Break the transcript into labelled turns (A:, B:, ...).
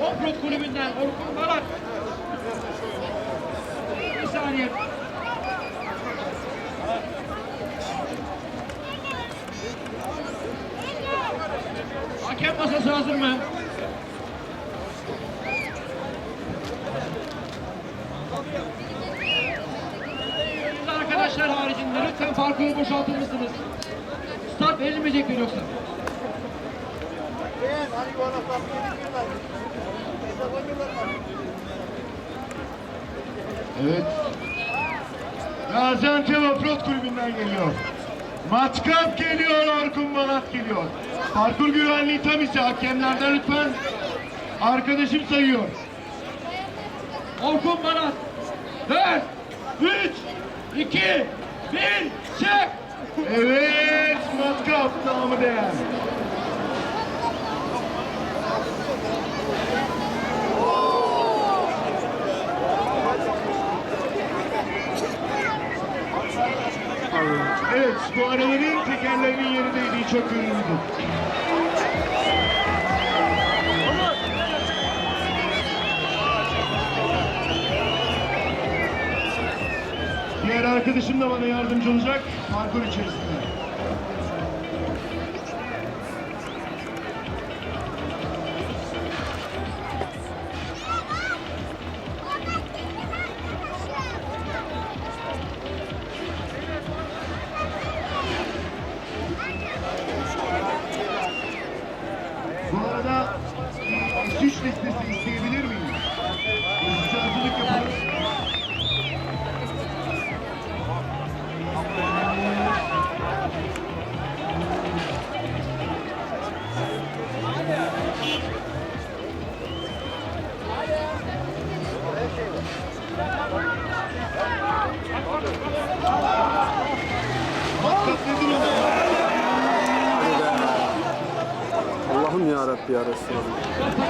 A: Offroad kulübünden Orkun Balat. Bir saniye. Hakem masası hazır mı? Arkadaşlar haricinde lütfen parkuru boşaltır mısınız? Start verilmeyecektir yoksa.
B: Evet. Gaziantep Offroad Kulübü'nden geliyor. Matkap geliyor, Orkun Balat geliyor. Parkur güvenliği tam ise hakemlerden lütfen. Arkadaşım sayıyor.
A: Orkun Balat. 4, 3, 2, 1, çık!
B: Evet, matkap namı değer. Evet, bu araların tekerlerinin yerindeydiği çok ünlüydü. Diğer arkadaşım da bana yardımcı olacak parkur içerisinde. Listesi isteyebilir miyim? Hızlıca hazırlık yapalım.
C: Allah'ım ya Rabbi ya Resulallah.